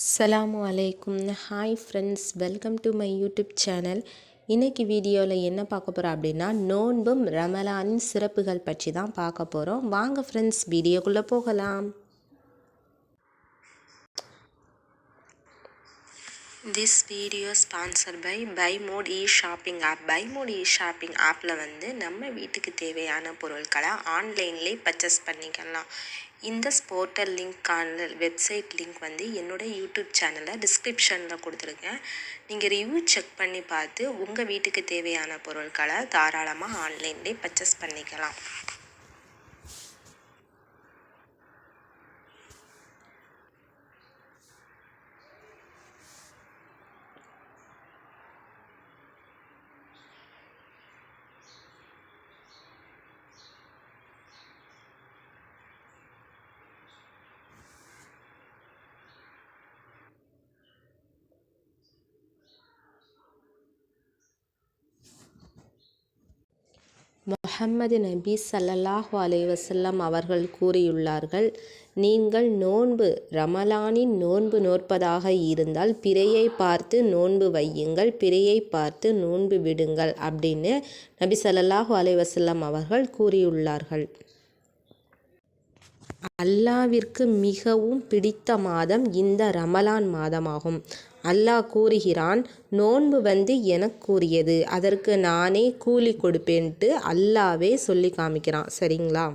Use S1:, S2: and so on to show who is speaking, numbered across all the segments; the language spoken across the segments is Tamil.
S1: அஸ்லாம் அலைக்கும் hi friends welcome to my YouTube channel இன்றைக்கி வீடியோவில் என்ன பார்க்க போகிறோம் அப்படின்னா நோன்பும் ரமலானின் சிறப்புகள் பற்றி தான் பார்க்க போகிறோம் வாங்க ஃப்ரெண்ட்ஸ் வீடியோக்குள்ளே போகலாம். This video sponsor by by mod e shopping app by mod e shopping ஆப்பில் வந்து நம்ம வீட்டுக்கு தேவையான பொருட்களை ஆன்லைன்லேயே பர்ச்சேஸ் பண்ணிக்கலாம். இந்த ஸ்போர்ட்டல் லிங்க்கான வெப்சைட் லிங்க் வந்து என்னோடய யூடியூப் சேனலில் டிஸ்கிரிப்ஷனில் கொடுத்துருக்கேன். நீங்கள் ரிவ்யூ செக் பண்ணி பார்த்து உங்கள் வீட்டுக்கு தேவையான பொருட்களை தாராளமாக ஆன்லைன்லேயே பர்ச்சேஸ் பண்ணிக்கலாம். முஹம்மது நபி சல்லல்லாஹு அலைவசல்லம் அவர்கள் கூறியுள்ளார்கள் நீங்கள் நோன்பு ரமலானின் நோன்பு நோற்பதாக இருந்தால் பிறையை பார்த்து நோன்பு வையுங்கள் பிறையை பார்த்து நோன்பு விடுங்கள் அப்படின்னு நபி சல்லல்லாஹு அலைவசல்லம் அவர்கள் கூறியுள்ளார்கள். அல்லாவிற்கு மிகவும் பிடித்த மாதம் இந்த ரமலான் மாதமாகும். அல்லாஹ் கூறுகிறான் நோன்பு வந்து எனக்கு கூறியது. அதற்கு நானே கூலி கொடுப்பேன்ட்டு அல்லாவே சொல்லி காமிக்கிறான். சரிங்களா?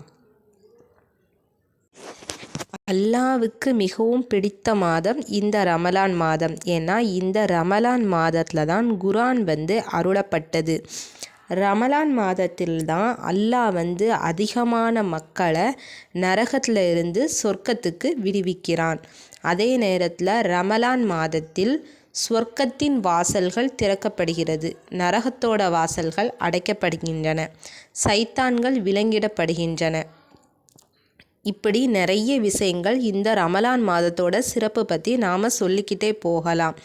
S1: அல்லாவுக்கு மிகவும் பிடித்த மாதம் இந்த ரமலான் மாதம். ஏன்னா இந்த ரமலான் மாதத்தில் தான் குரான் வந்து அருளப்பட்டது. ரமலான் மாதத்தில் தான் அல்லாஹ் வந்து அதிகமான மக்களை நரகத்தில் இருந்து சொர்க்கத்துக்கு விடுவிக்கிறான். அதே நேரத்தில் ரமலான் மாதத்தில் சொர்க்கத்தின் வாசல்கள் திறக்கப்படுகிறது. நரகத்தோட வாசல்கள் அடைக்கப்படுகின்றன. சைத்தான்கள் விலங்கிடப்படுகின்றன. இப்படி நிறைய விஷயங்கள் இந்த ரமலான் மாதத்தோட சிறப்பு பற்றி நாம் சொல்லிக்கிட்டே போகலாம்.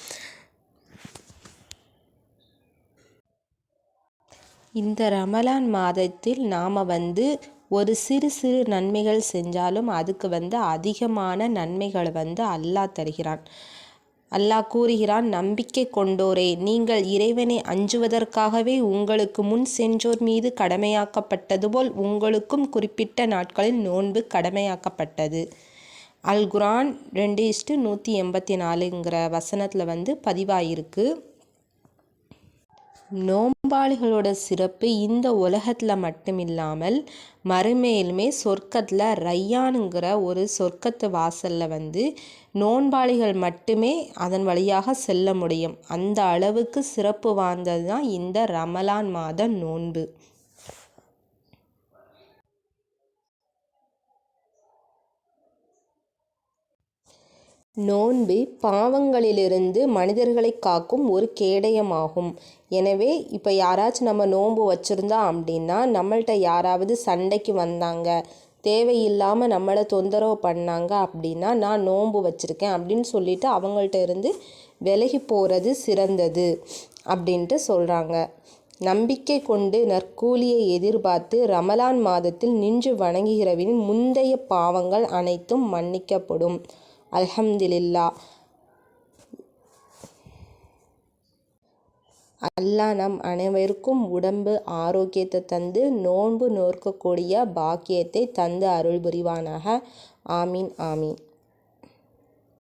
S1: இந்த ரமலான் மாதத்தில் நாம் வந்து ஒரு சிறு சிறு நன்மைகள் செஞ்சாலும் அதுக்கு வந்து அதிகமான நன்மைகளை வந்து அல்லாஹ் தருகிறான். அல்லாஹ் கூறுகிறான் நம்பிக்கை கொண்டோரே நீங்கள் இறைவனை அஞ்சுவதற்காகவே உங்களுக்கு முன் சென்றோர் மீது கடமையாக்கப்பட்டது போல் உங்களுக்கும் குறிப்பிட்ட நாட்களில் நோன்பு கடமையாக்கப்பட்டது. அல் குரான் ரெண்டு இஷ்டு நூற்றி எண்பத்தி நாலுங்கிற வசனத்தில் வந்து பதிவாயிருக்கு. நோம்பாளிகளோட சிறப்பு இந்த உலகத்தில் மட்டும் இல்லாமல் மறுமையிலுமே சொர்க்கத்தில் ரையானுங்கிற ஒரு சொர்க்கத்து வாசலில் வந்து நோன்பாளிகள் மட்டுமே அதன் வழியாக செல்ல முடியும். அந்த அளவுக்கு சிறப்பு வாய்ந்தது தான் இந்த ரமலான் மாத நோன்பு. நோன்பு பாவங்களிலிருந்து மனிதர்களை காக்கும் ஒரு கேடயமாகும். எனவே இப்போ யாராச்சும் நம்ம நோன்பு வச்சுருந்தோம் அப்படின்னா நம்மள்ட்ட யாராவது சண்டைக்கு வந்தாங்க தேவையில்லாமல் நம்மளை தொந்தரவு பண்ணாங்க அப்படின்னா நான் நோன்பு வச்சுருக்கேன் அப்படின்னு சொல்லிட்டு அவங்கள்ட்ட இருந்து விலகி போகிறது சிறந்தது அப்படின்ட்டு சொல்கிறாங்க நம்பிக்கை கொண்டு நற்கூலியை எதிர்பார்த்து ரமலான் மாதத்தில் நின்று வணங்குகிறவனின் முந்தைய பாவங்கள் அனைத்தும் மன்னிக்கப்படும். அல்ஹம்துலில்லா. அல்லாஹ் நம் அனைவருக்கும் உடம்பு ஆரோக்கியத்தை தந்து நோன்பு நோற்கக்கூடிய பாக்கியத்தை தந்து அருள் புரிவானாக ஆமீன் ஆமீன்.